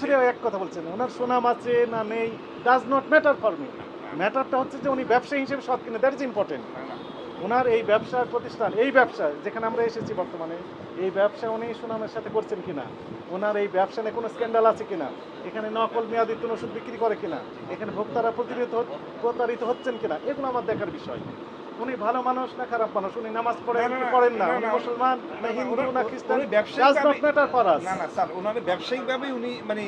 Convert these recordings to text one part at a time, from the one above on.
ফিরে এক কথা বলছেন, ওনার সুনাম আছে না নেই does not matter for me ম্যাটারটা হচ্ছে যে উনি ব্যবসায়ী হিসেবে সৎ কিনা দ্যাট ইজ ইম্পর্টেন্ট। ওনার এই ব্যবসার প্রতিষ্ঠান, এই ব্যবসা, যেখানে আমরা এসেছি বর্তমানে, এই ব্যবসা উনি সুনামের সাথে করছেন কিনা? ওনার এই ব্যবসা নিয়ে কোনো স্ক্যান্ডাল আছে কিনা? এখানে নকল মেয়াদিত ওষুধ বিক্রি করে কিনা? এখানে ভোক্তারা হচ- প্রতারিত হচ্ছেন কিনা? এগুলো আমার দেখার বিষয়। উনি ভালো মানুষ না খারাপ মানুষ? উনি নামাজ না, পড়েন না। উনি মুসলমান না হিন্দু না খ্রিস্টান? উনি না না স্যার ওনার ব্যবসায়িকভাবে উনি মানে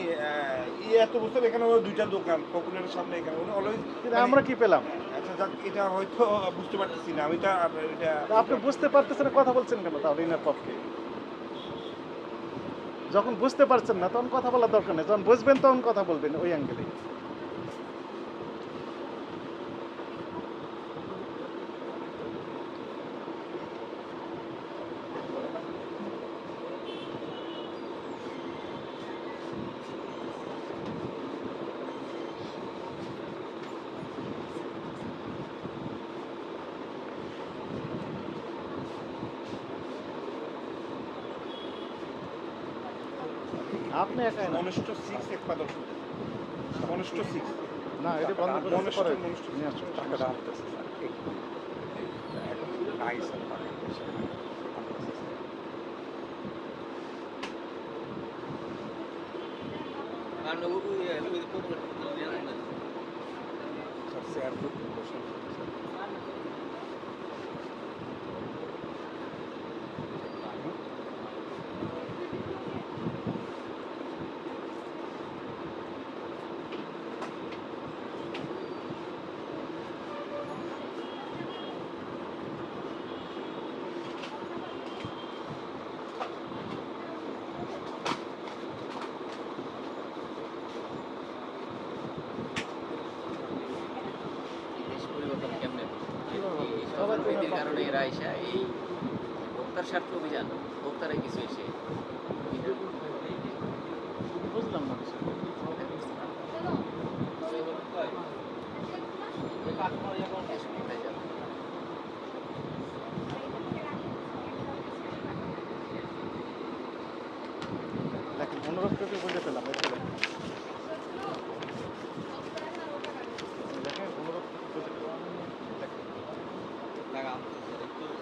এই এত বছর এখানে দুইটা দোকান পপুলারের সামনে এখানে। উনি অলওয়েজ কিন্তু আমরা কি পেলাম? আচ্ছা যাক, এটা হয়তো বুঝতে পারতেছি না। আমি এটা এটা আপনি বুঝতে পারতেছেন কথা বলছেন কেন তাহলে ইনার পক্ষে? যখন বুঝতে পারছেন না তখন কথা বলার দরকার নেই। যখন বুঝবেন তখন কথা বলবেন ওই অ্যাঙ্গেলে আপনি একাই না মনস্ট সিক্স এক পাদর মনস্ট সিক্স না এটা বন্ধ করে নিয়ে আসুন। টাকাটা আনতেছে স্যার নাই স্যার স্যার। স্যার এরকম। কারণে এরা এসে এই ভোক্তার স্বার্থ অভিযান ভোক্তারা কিছু এসে বুঝলাম না অনুরোধ করে বুঝে পেলাম এই ছেলে। দেখেন অনুরোধ বুঝে পেলাম। দেখেন। আসুন, সমস্যা নেই। সমস্যা-